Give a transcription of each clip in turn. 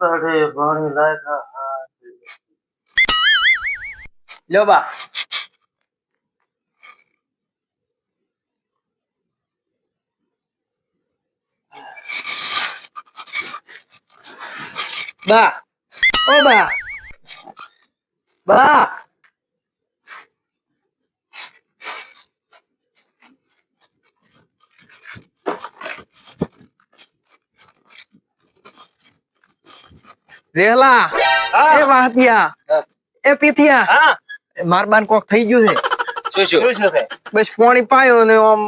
તડે ભણી લાગ્યા લ્યો બા. બા. ઓ બા. બા. રેલા એ વાહતિયા એ પીથિયા હા. માર બાન કોક થઈ ગયું છે. શું શું શું છે? બસ પોણી પાયો ને આમ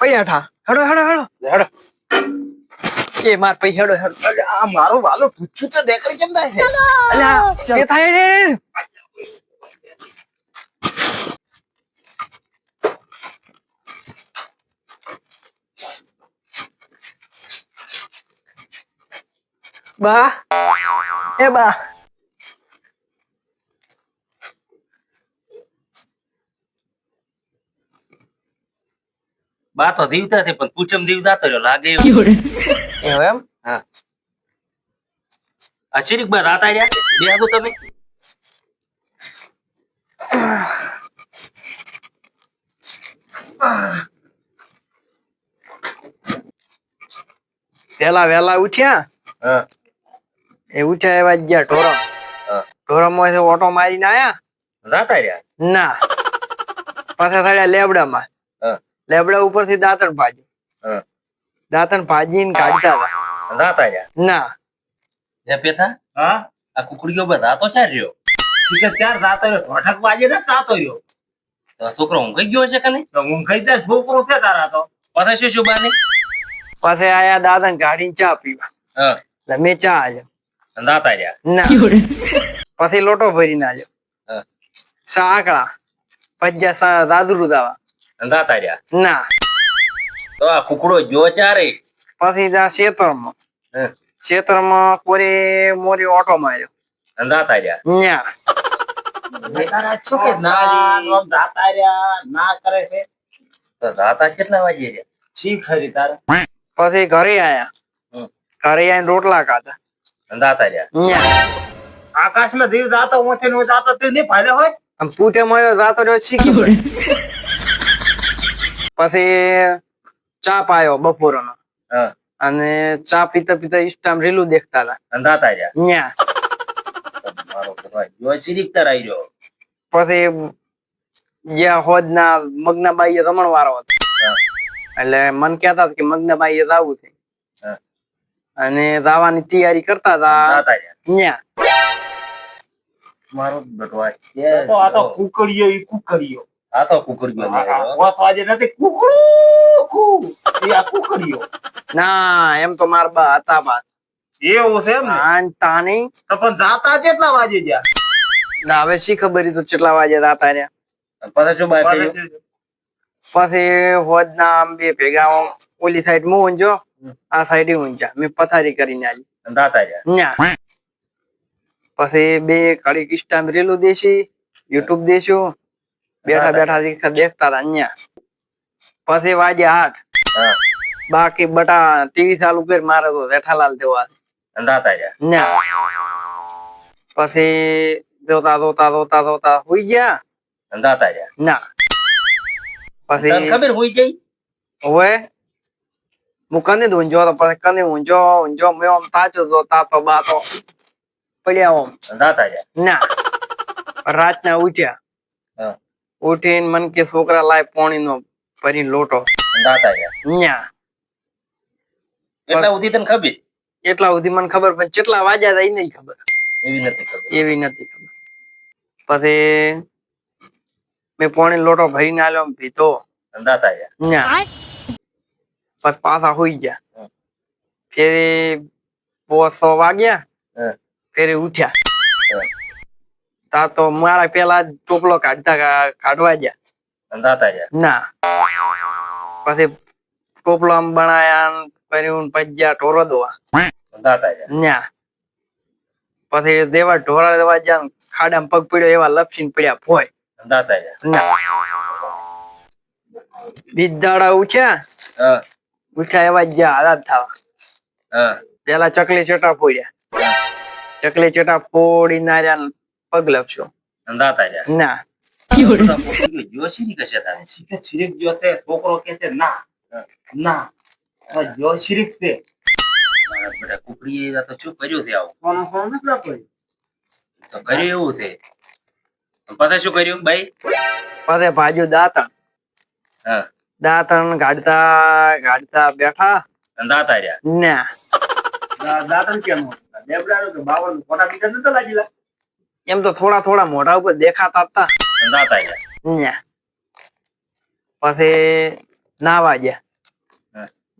પૈયાઠા. હડો હડો હડો. હડો. એ માર પૈ હેડો હેડો. આ મારો વાલો પૂછ્યું તો દેખરી કેમ થાય છે? અલ્યા એ થાય રે. બા એ બા બા તો દીવતા છે પણ પૂછમ દીવતા તો રહ્યો લાગે એવું. એવું એમ આ શરીક બા રાત આયા બે આગો તમે પેલા વેલા ઉઠ્યા હા એ ઉઠ્યા એવા જ ગયા ઢોરમ. ઢોરમમાંથી ઓટો મારીને આયા. રાતા રહ્યા ના. પાછા થયા લેબડામાં. લેબડા ઉપરથી દાંતણ ભાજી હા. દાંતણ ભાજીને કાઢતા હતા. રાત રહ્યા ના. જે પેથા? હા? આ કુકડીઓ બસ રાતો ચાર રહ્યો? ચાર રાતો રહ્યો. ઠોઠક વાજે ને તાતો રહ્યો. છોકરો ઊંઘાઈ ગયો છે કે નહીં? તો ઊંઘાઈ જાય છોકરો છે તારા તો. પાછા શું શું બાને પાસે આયા દાંતણ ગાડી ચા પીવા. હા. મેં ચા આલ્યો. રાત રહ્યા ના પછી લોટો ભરીને આલ્યો હા. સાકડા પજ્જા સા દાદરું દાવા રાત આયા ના તો આ કુકડો જો ચારે પછી જા શેતરમાં. શેતરમાં કોરી મોરી ઓટો માર્યો રાત આયા ન્યા તારા શું ના આમ રાત ના કરે છે તો રાત કેટલા વાગે રહ્યા તારા પછી ઘરે આયા હમ. ઘરે આવીને રોટલા ખાધા રાત રહ્યા. આકાશમાં દીવ જાતો ઓછે નો જાતો તે નહીં ફાયદો હોય? આમ પૂટે મળ્યો જાતો રહ્યો શીખી પડે. પછી ચા પાયો બપોરનો. અને ચા પીતા પીતા ઇન્સ્ટામ રીલું દેખતા હતા. રાત રહ્યા. ન્યા. મારો જો શીરીક તરાઈ રહ્યો પછી જ્યાં હોદ ના મગના બાઈએ રમણ વાળો હતો એટલે મન કહેતા કે મગ્ન બાઈએ જાવું છે. અને જવાની તૈયારી કરતા હતા. ત્યાં આયા ન્યા. મારો બટવા તો આ તો કુકડીયો ઈ કુકડીયો આ તો કુકડીયો વાત વાજે નથી. કુકડું કુ એ આ કુકડીયો ના એમ તો માર બા હતા બા. એવું છે એમ આન તાની. તો પણ દાતા કેટલા વાગે ગયા? ના હવે શી ખબર તો કેટલા વાગે દાતા રહ્યા. પછી શું બાય થયું પછી હોદ ના આમ બે ભેગા ઓલી સાઈડ હું ઊંઝો આ સાઈડ ઊંઝા મેં પથારી કરીને આલી. આયા ન્યા પછી બે ઘડી કિસ્ટા રેલું દેશી યુટ્યુબ દેશું બેઠા બેઠા દેખતા હતા ન્યા પછી વાગે આઠ. બાકી બટા ટીવી ચાલુ કરી મારે તો જેઠાલાલ દેવા ન્યા પછી જોતા જોતા જોતા જોતા હુઈ ગયા. ના. પછી ખબર હોય ગઈ? હવે હું કને જ ઊંઝો તો પછી કને ઊંઝો ઊંઝો મેં આમ તાચો જો તાતો બાતો પડ્યા ઓમ દાતા આયા ના રાતના ઉઠ્યા હા ઉઠીને મન કે છોકરા લાય પાણી નો ભરી લોટો દાતા આયા ન્યા એટલા સુધી તને ખબર એટલા સુધી મને ખબર પણ કેટલા વાગ્યા હતા એ નહીં ખબર એવી નથી ખબર એવી નથી ખબર પછી મેં પોણી લોટો ભરીને આલ્યો ભીતો દાતા ન્યા પછી પાછા હુઈ ગયા. ફેરી સો વાગ્યા. ફેરી ઉઠ્યા. તા તો મારા પેલા ટોપલો કાઢતા કાઢવા ગયા. ના. પછી ટોપલો આમ બનાયા ને કર્યું ને ગયા ઢોરો દોવા. ન્યા પછી દેવા ઢોરા દેવા જ્યાં ખાડામાં પગ પડ્યો એવા લપસીને પડ્યા ભોય. ના. બીજ દાડા ઉઠ્યા. ઉઠ્યા એવા જ જ્યાં હાલાત થવા. હા. પેલા ચકલી ચોટા ફોડ્યા. ચકલી ચોટા ફોડી નાર્યા પગ લપશો ના. બધા છોકરો કે છે ના. ના. જો શિરીક છે. બેટા કુકડીએ તો શું કર્યું છે આવું. કોનો નથી તો કર્યું એવું છે. પછી શું કર્યું ભાઈ? પછી ભાજુ દાતા હા. દાંતણ ગાડતા ગાડતા બેઠા. દાતા રહ્યા ના. દાંતણ કેમ હતા? કે બાવળનું ફોટા બીજા નતા લાગેલા. એમ તો થોડા થોડા મોઢા ઉપર દેખાતા હતા. દાતા રહ્યા પછી નાવા ગયા.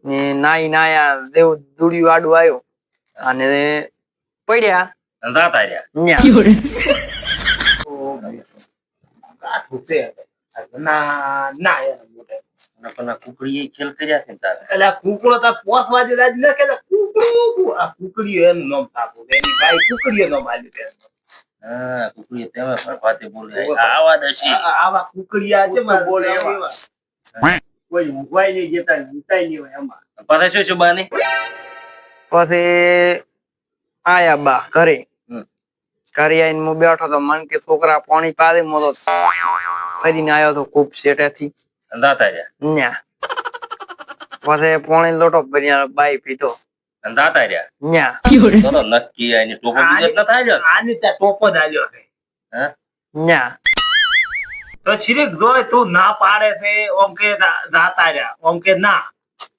ને નાઈ નાયા દેવ દુડિયું આડું આવ્યો. અને પડ્યા. અને દાતા રહ્યા ના. ના આ કુકડીએ ખેલ કર્યા છે તારે? એટલે આ કુકડો તો પોસ વાજે રાજ ન કે કુકડું આ કુકડીઓ એનું નામ થાતું એની ભાઈ કુકડીઓ નામ આલ્યું છે. એનું. હા કુકડીએ તમે પણ ભાતે બોલી. આ આવા દશી. આવા કુકડિયા છે મારે બોલે એવા. કોઈ ઊંઘવાય નહીં જતા ઊંઘાય નહીં હોય એમાં. પછી શું શું બાની? પછી આયા બા ઘરે. ઘરે આવીને હું બેઠો તો મન કે છોકરા પાણી પાડે મોતો ફરીને આવ્યો તો ખૂબ શેઠેથી દાતા રહ્યા ન્યા. પછી પોણી લોટો ભર્યા બાઈ પીધો. દાતા રહ્યા. ન્યા. તો નક્કી આની ટોપો બીજો ન થાય આની ત્યાં ટોપો જ આલ્યો છે. હા? ન્યા. તો છીરીક જોય તું ના પાડે છે ઓમ કે દાતા રહ્યા. ઓમ કે ના.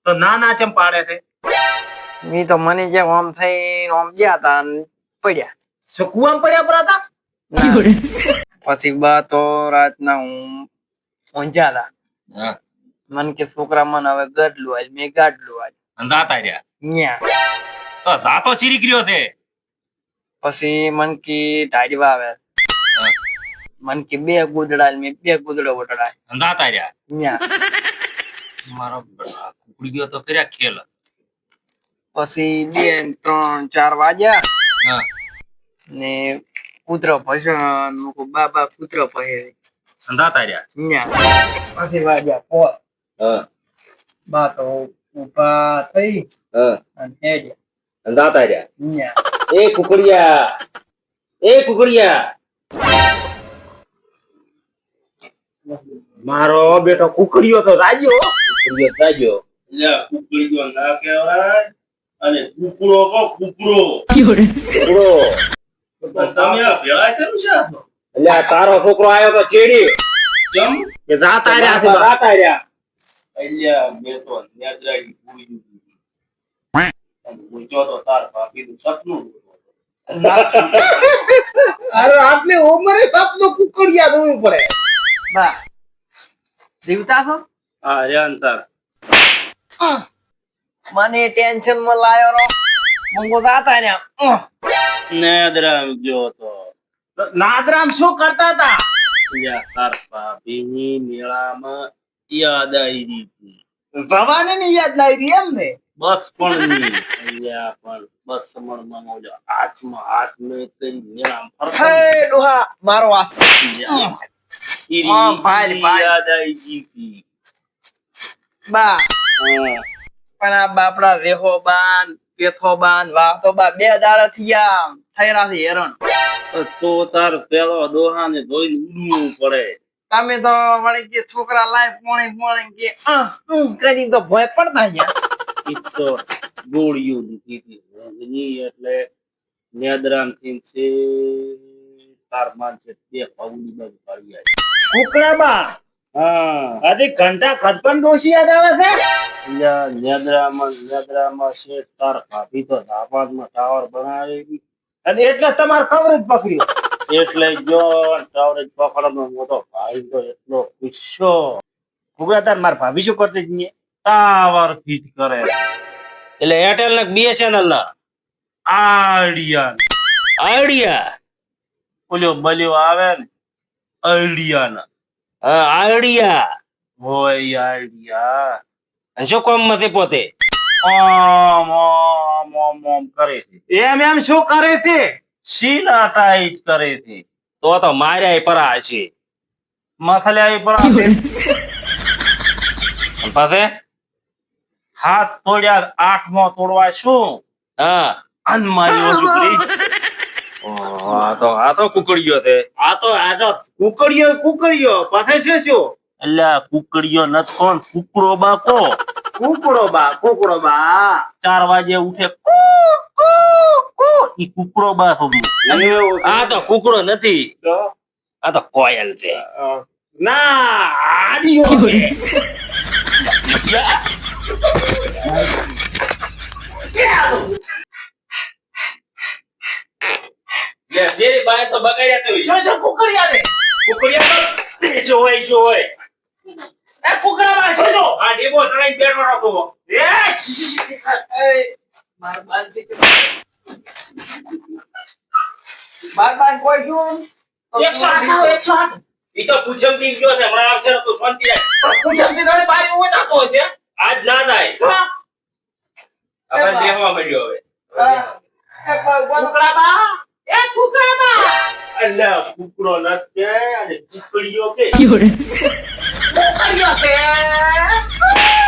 તો ના ના ચમ પાડે છે? મી તો મને જેમ ઓમ થઈ ઓમ ગયા તા પડ્યા. શું કુવામ પડ્યા પર પછી બા તો રાતના હું ઊંઝા હતા મન કે છોકરા મને હવે ગડલું આજ મેં ગાડલું આજ દાતા રહ્યા ન્યા. તો દાતો ચીરી ગયો છે. પછી મન કી ઢાડવા આવે. મન કે બે ગુદડા મેં બે ગુદડો વટડા દાતા રહ્યા ન્યા. મારો કુકડી ગયો તો કર્યા ખેલ. પછી બે ત્રણ ચાર વાગ્યા. હા. ને કૂતરો ભજન મૂકું બાબા કૂતરો પહેરે દાતા રહ્યા પછી વાગ્યા હા. બા તો ઊભા થઈ હા. અને હેડ્યા. દાતા રહ્યા એ કુકડિયા એ કુકડિયા મારો બેટો કુકડીઓ તો રાજો કુકડિયો તાજો એટલે કુકડીઓ ના કહેવાય. અને કુકડો કો કુકડો. કુકડો. તમે આ ભેળા કેમ છે? એટલે આ તારો છોકરો આવ્યો તો ચેડી. કેમ કે દાતા રહ્યા છે આ દાતા રહ્યા અલ્યા મેં તો નેદરાઈ પૂરી દીધી અને પૂછ્યો તો તાર ભાભીનું સપનું. અરે આટલી ઉંમરે સપનું કુકડિયા જોવું પડે. બા જીવતા છો હા મને ટેન્શનમાં લાયો રો મંગો દાતા ને નેદરામ ગયો તો નાદરામ શું કરતા હતા? ભાભીની મેળામાં યાદ આવી દીધી જવાને ની યાદ લાવી રહી એમ ને? બસ પણ અલ્યા પણ બસ સમણમાં મોજો હાથમાં હાથ મેં કરી મેળામાં ફરતા ડોહા મારો વાસ. યાદ આવી ગઈ બા. પણ આ બાપડા રેહો બાન પેથો બાન વાતો બા બે દાડા થયા થયરા છે હેરણ તો તાર પેલો દોહાને ધોઈને ઉડવું પડે. તમે તો વળી કે છોકરા લાય પોણી પોણી કે અહ, કરી તો ભય પડતા યાર ઈ તો ગોળીઓ લીધી હતી એટલે નેદરાનથી છે તાર માન છે તે પગની બાજુ પાડી આવી કુકડાબા હા. આદિ ઘંટા ખતપન દોશી યાદ આવે છે? નેદરામાં નેદરામાં છે તાર કાપી તો ધાબાદમાં ટાવર બનાવેલી. અને એટલે તમારે ખબર જ પકડ્યું એટલે જો ટાવર જ પકડવાનો મોટો ભાઈ તો એટલો ગુસ્સો. તાર માર ભાભી શું કરતી હતી ટાવર ફીટ કરે. એટલે એરટેલ ને બીએસએનએલ ના? આઈડિયા. આઈડિયા? ઓલો બલ્યો આવે ને આઈડિયા ના. હા આઈડિયા. હોય આઈડિયા. અને શું કામમાંથી પોતે? ઓમ ઓમ ઓમ ઓમ કરે છે. એમ એમ શું કરે છે? શીલા ટાઈટ કરે છે. તો તો માર્યા પરા છે. મથલ્યા પરા છે. પાસે? હાથ તોડ્યા આઠમો તોડવા શું? હા. અન મારી આ તો આ તો કુકડીયો છે. આ તો આ તો કુકડીયો કુકડીયો. પાસે છે શું? એટલે કુકડીયો નથી કોણ કુકડો બા કો કુકડો બા કુકડો બા. ચાર વાગે ઉઠે કુ, કુ, કુ. ઈ કુકડો બા સમજુ. આ તો કુકડો નથી. આ તો કોયલ છે. ના આડિયો છે. બાય તો બગાડ્યા તો શું છે કુકડિયા ને કુકડીયા તો જોવાય હોય. એ શું શું? આ ડીબો ચડાઈને બેઠો રાખો. એ છી, છી, છી, એ, માર બાંધી કે- બાર બાર કોઈ શું એકસો આઠ આવો, એકસો આઠ. ઈ તો પૂછમ ગયો છે હમણાં આવશે ને શાંતિ રાખ. પણ પૂછમથી બારી ઊભી થતો હશે. આજ ના થાય. હા? આપણે બેહવા મળ્યો હવે. એ કુકડામાં એટલે કુકડો નથી અને કુકડીયો કે? ありがとう